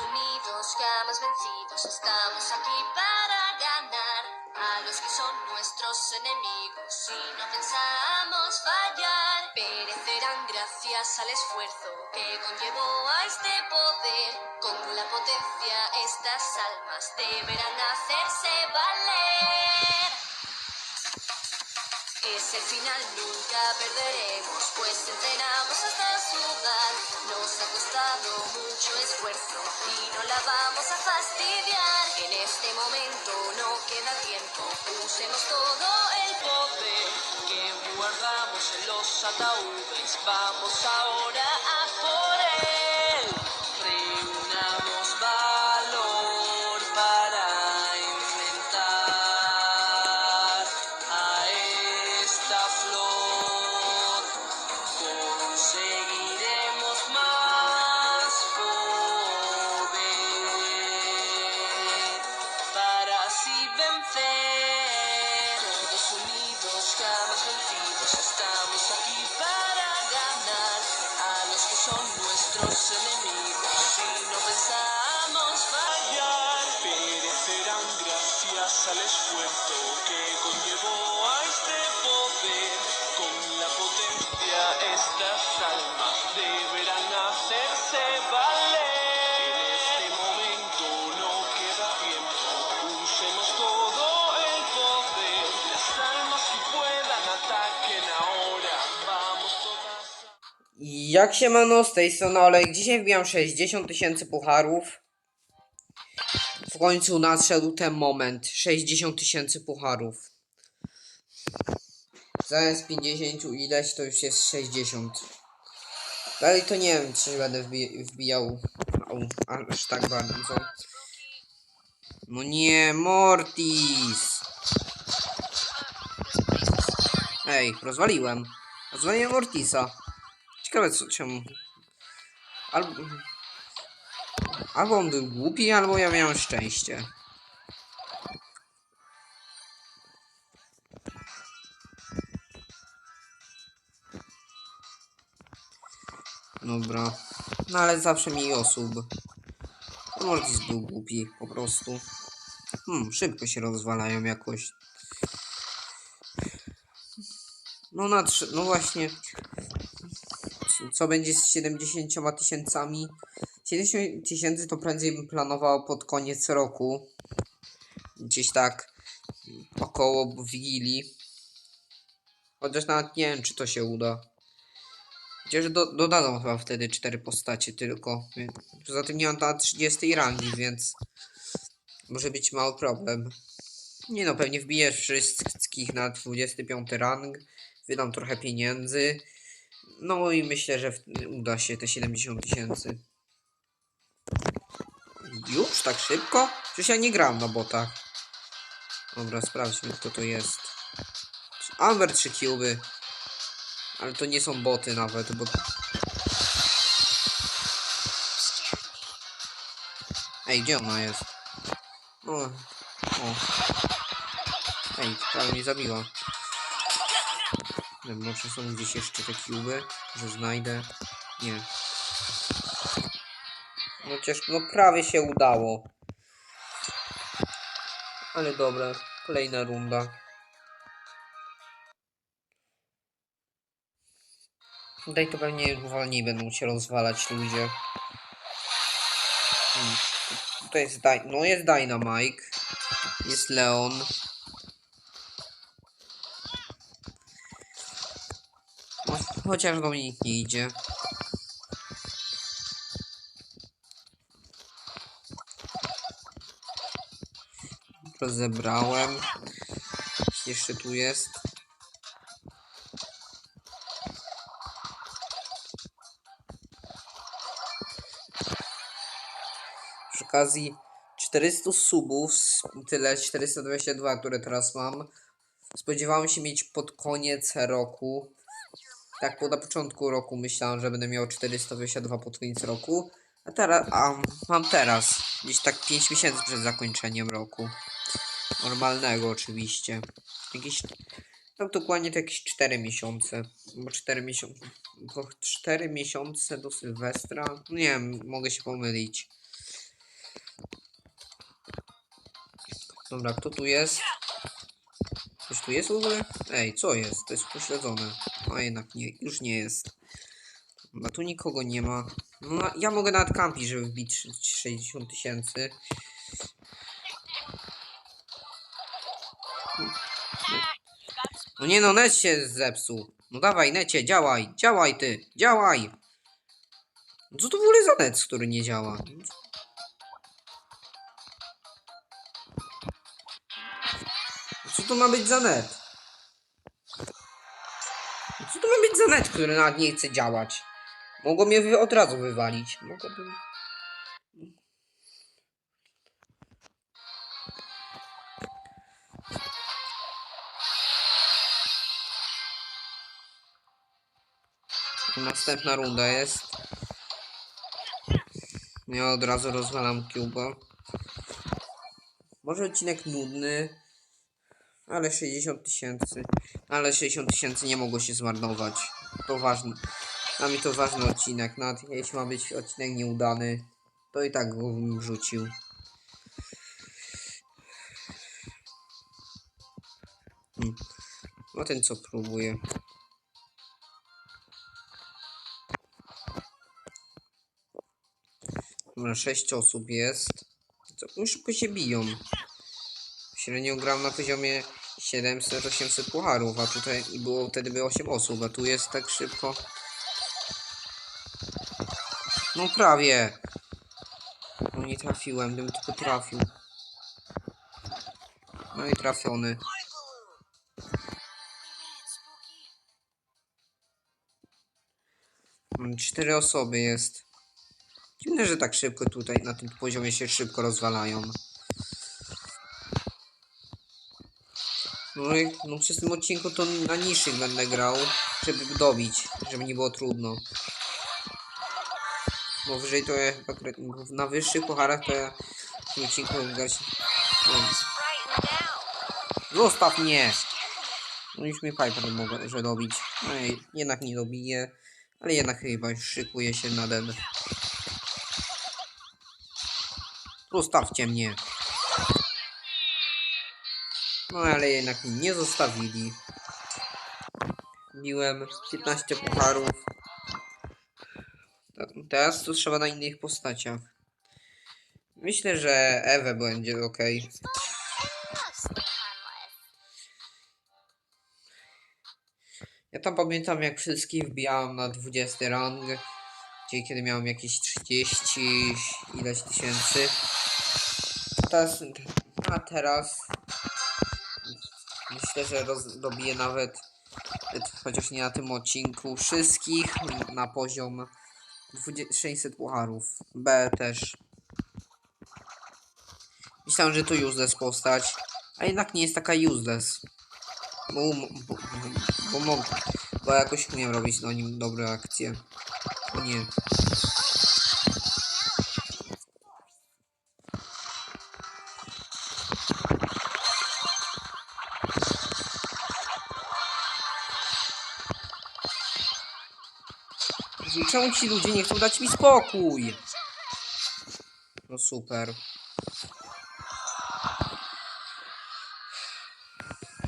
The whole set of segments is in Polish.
unidos, jamás vencidos, estamos aquí para ganar a los que son nuestros enemigos. Si no pensamos fallar, perecerán gracias al esfuerzo que conllevó a este poder. Con la potencia, estas almas deberán hacerse valer. Es el final, nunca perderemos, pues entrenamos hasta sudar. Nos ha costado mucho esfuerzo vamos a fastidiar. En este momento no queda tiempo, usemos todo el poder que guardamos en los ataúdes. Vamos ahora a por Jak się mano z tej strony Olek, dzisiaj wbijam 60 tysięcy pucharów. W końcu nadszedł ten moment, 60 tysięcy pucharów. Zamiast 50 ileś to już jest 60. Dalej to nie wiem, czy będę wbi wbijał aż tak bardzo. No nie, Mortis! Ej, rozwaliłem. Rozwaliłem Mortisa. Ciekawe co, czemu. Albo... Albo on był głupi, albo ja miałem szczęście. Dobra. No ale zawsze mniej osób. No, był głupi, po prostu. Hmm, szybko się rozwalają jakoś. No na no właśnie. Co będzie z 70 tysięcami? 70 tysięcy to prędzej bym planował pod koniec roku. Gdzieś tak około Wigilii. Chociaż nawet nie wiem, czy to się uda. Chociaż do, dodadzą chyba wtedy cztery postacie tylko. Poza tym nie mam na 30 rangi, więc może być mały problem. Nie no, pewnie wbijesz wszystkich na 25 rang. Wydam trochę pieniędzy. No i myślę, że w- uda się te 70 tysięcy. Już tak szybko? Przecież ja nie gram na botach. Dobra, sprawdźmy kto to jest. Amber 3 cuby. Ale to nie są boty nawet, bo... Ej, gdzie ona jest? O, o. Ej, prawie mnie zabiła. Może są gdzieś jeszcze te cuby, że znajdę. Nie. No chociaż no prawie się udało. Ale dobra, kolejna runda. Tutaj to pewnie wolniej będą się rozwalać ludzie. Hmm. Tutaj jest Dy no jest Dynamite. Jest Leon. Chociaż do mnie nie idzie. Rozebrałem. Jeszcze tu jest. Przy okazji 400 subów, tyle 422, które teraz mam. Spodziewałem się mieć pod koniec roku tak po na początku roku myślałem, że będę miał 422 pod koniec roku, a teraz, a mam teraz, gdzieś tak 5 miesięcy przed zakończeniem roku. Normalnego oczywiście. Jakieś, tak dokładnie to jakieś 4 miesiące, bo 4 miesiące, bo 4 miesiące do Sylwestra, no nie wiem, mogę się pomylić. Dobra, kto tu jest? Ktoś tu jest w ogóle? Ej, co jest? To jest pośledzone. A jednak nie, już nie jest. Dobra, tu nikogo nie ma. No, ja mogę nawet kampić, żeby wbić 60 tysięcy. No nie no, net się zepsuł. No dawaj, necie, działaj, działaj ty, działaj! No Co to w ogóle za net, który nie działa? Co to ma być za net? Co to ma być za net, który nawet nie chce działać? Mogło mnie od razu wywalić. Mogłabym... Następna runda jest. Ja od razu rozwalam Cuba. Może odcinek nudny, ale 60 tysięcy. Ale 60 tysięcy nie mogło się zmarnować. To ważne. Dla mnie to ważny odcinek. Nawet jeśli ma być odcinek nieudany, to i tak go bym wrzucił. Hmm. No ten co próbuje. Dobra, 6 osób jest. Co, szybko się biją. Średnio gram na poziomie 700-800 pucharów, a tutaj było wtedy by 8 osób, a tu jest tak szybko. No prawie. No nie trafiłem, gdybym tylko trafił. No i trafiony. Cztery osoby jest. Dziwne, że tak szybko tutaj na tym poziomie się szybko rozwalają. No, i, no przez tym odcinku to na niższych będę grał, żeby dobić, żeby nie było trudno. Bo wyżej to ja chyba na wyższych pucharach to ja w tym odcinku grać. No, zostaw mnie! No już mi Piper mogę, że dobić. No i jednak nie dobiję, ale jednak chyba szykuje się na den. Zostawcie mnie. No ale jednak mnie nie zostawili. Biłem 15 pucharów. Tak, Teraz to trzeba na innych postaciach. Myślę, że Ewę będzie ok. Ja tam pamiętam jak wszystkich wbijałem na 20 rang. Gdzie kiedy miałem jakieś 30 ileś tysięcy. Teraz, a teraz myślę, że dobiję nawet chociaż nie na tym odcinku wszystkich na poziom 20, 600 pucharów. B też. Myślałem, że to useless postać, a jednak nie jest taka useless. Bo, bo, bo, bo, mo- bo jakoś umiem robić na nim dobre akcje. O nie. Czemu ci ludzie nie chcą dać mi spokój? No super.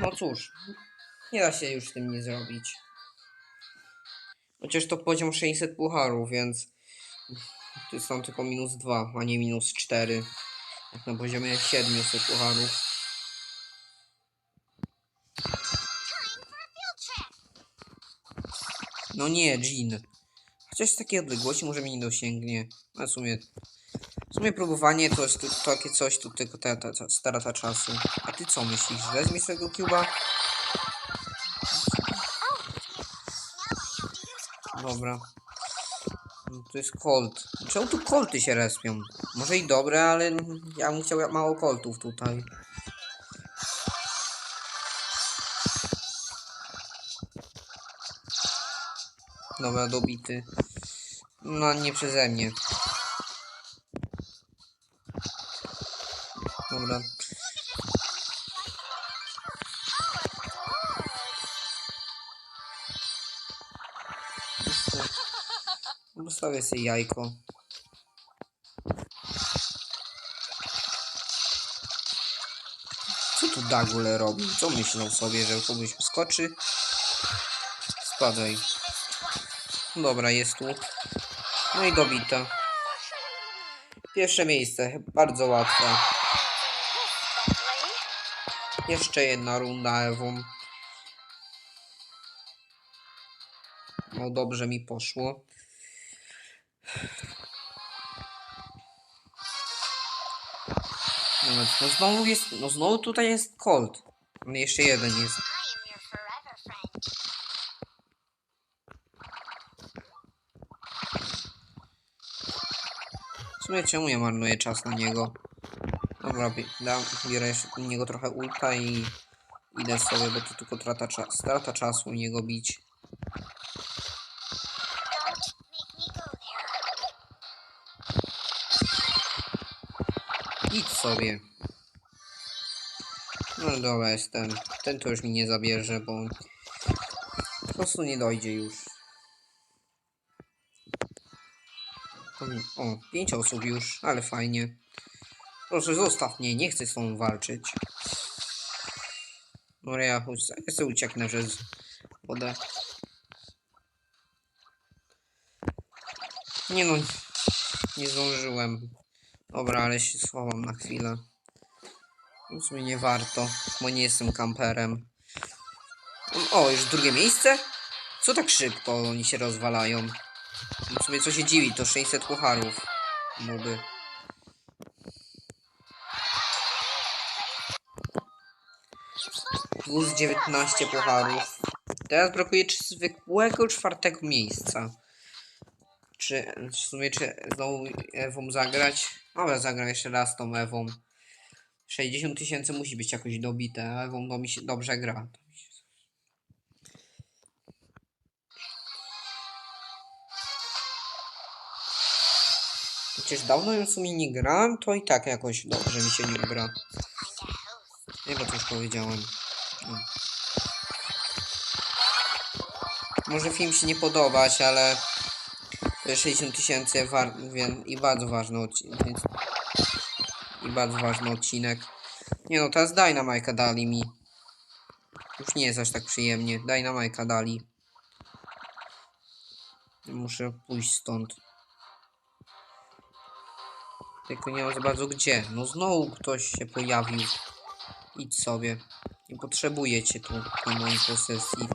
No cóż, nie da się już z tym nie zrobić. Chociaż to poziom 600 pucharów, więc to są tylko minus 2, a nie minus 4. Jak na poziomie 700 pucharów. No nie, Jean. Chociaż z takiej odległości może mnie nie dosięgnie. A w sumie... W sumie próbowanie to jest takie coś, tu tylko ta, ta, ta strata czasu. A ty co myślisz? Weźmiesz tego cuba? Dobra. No, To jest Colt. Czemu tu kolty się respią? Może i dobre, ale ja bym chciał mało koltów tutaj. Dobra, dobity. No, nie przeze mnie. Dobra. Postawię sobie jajko. tu Dagule robi? Co myślał sobie, że kogoś skoczy? Spadaj. Dobra, jest tu. No i dobita. Pierwsze miejsce, bardzo łatwe. Jeszcze jedna runda Ewą. No dobrze mi poszło. No, no znowu jest, no znowu tutaj jest Colt. No jeszcze jeden jest. Sumie czemu ja marnuję czas na niego? Dobra, dam, biorę jeszcze u niego trochę ulta i idę sobie, bo to tylko trata, strata czasu u niego bić. Idź sobie. No dobra, jest ten. Ten to już mi nie zabierze, bo po prostu nie dojdzie już. O, pięć osób już, ale fajnie. Proszę, zostaw mnie, nie chcę z tą walczyć. Dobra, ja, sobie ucieknę przez wodę. Nie no, nie zdążyłem. Dobra, ale się schowam na chwilę. W sumie nie warto, bo nie jestem kamperem. O, już drugie miejsce? Co tak szybko oni się rozwalają? W sumie co się dziwi, to 600 pucharów. Nudy. Plus 19 pucharów. Teraz brakuje zwykłego czwartego miejsca. Czy w sumie czy znowu Ewą zagrać? Dobra, zagram jeszcze raz tą Ewą. 60 tysięcy musi być jakoś dobite, Ewą to mi się dobrze gra. Przecież dawno już w sumie nie grałem, to i tak jakoś dobrze mi się nie gra. To już powiedziałem. No. Może film się nie podobać, ale to jest 60 tysięcy i bardzo ważny odcinek. I bardzo ważny odcinek. Nie no, teraz Dynamite'a dali mi. Już nie jest aż tak przyjemnie. Dynamite'a dali. Muszę pójść stąd. Tylko nie mam za bardzo gdzie. No znowu ktoś się pojawił. Idź sobie. Nie potrzebuję cię tu na mojej posesji.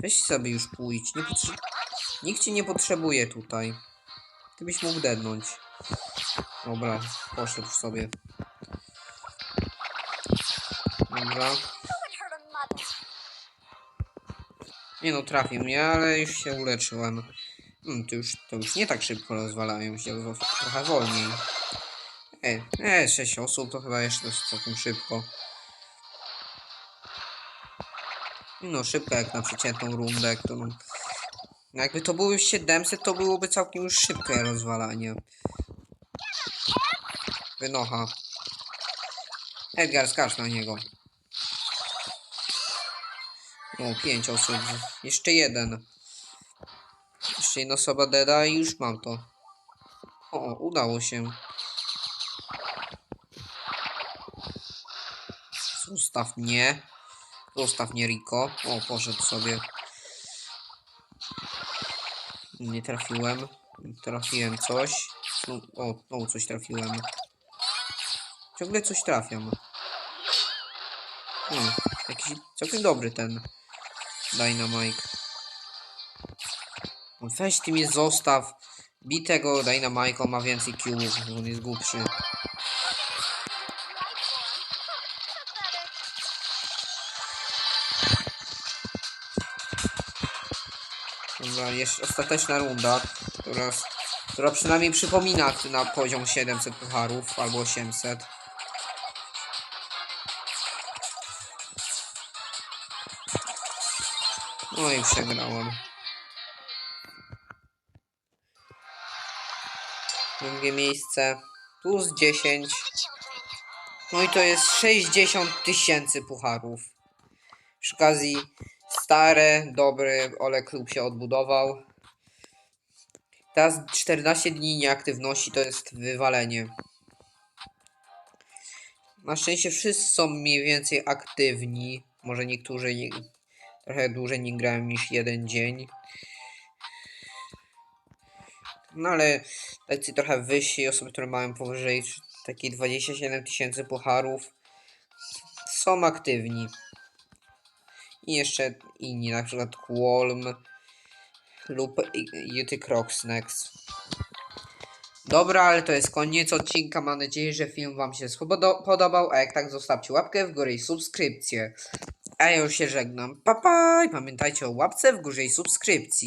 Weź sobie już pójdź. Nie Nikt cię nie potrzebuje tutaj. Ty byś mógł dednąć. Dobra, poszedł sobie. Dobra. Nie no, trafił mnie, ale już się uleczyłem. Hmm, to, już, to już nie tak szybko rozwalają się, to trochę wolniej. E, e, 6 osób to chyba jeszcze dość całkiem szybko. No, szybko jak na przeciętną rundę, którą... No jakby to były 700, to byłoby całkiem już szybkie rozwalanie. Wynocha. Edgar, skacz na niego. O, pięć osób. Jeszcze jeden. Jeszcze jedna osoba deda i już mam to. O, udało się. Zostaw mnie. Zostaw mnie, Rico. O, poszedł sobie. Nie trafiłem. Trafiłem coś. No, o, o, coś trafiłem. Ciągle coś trafiam. Hmm, jakiś całkiem dobry ten Dynamite. Weź ty mnie zostaw. Bij tego Dynamite, on ma więcej Q'ów, on jest głupszy. Dobra, jeszcze ostateczna runda, która, która przynajmniej przypomina na poziom 700 pucharów albo 800. No i przegrałem. Drugie miejsce plus 10. No i to jest 60 tysięcy pucharów. Przy okazji stare, dobry Ole Klub się odbudował. Teraz 14 dni nieaktywności to jest wywalenie. Na szczęście wszyscy są mniej więcej aktywni. Może niektórzy nie, trochę dłużej nie grają niż jeden dzień. No ale tacy trochę wyżsi, osoby, które mają powyżej takie 27 tysięcy pucharów są aktywni. I jeszcze inni, na przykład Qualm lub Juty Crocsnex. Dobra, ale to jest koniec odcinka. Mam nadzieję, że film Wam się spodo- podobał. A jak tak, zostawcie łapkę w górę i subskrypcję. A ja już się żegnam. Pa, pa! I pamiętajcie o łapce w górze i subskrypcji.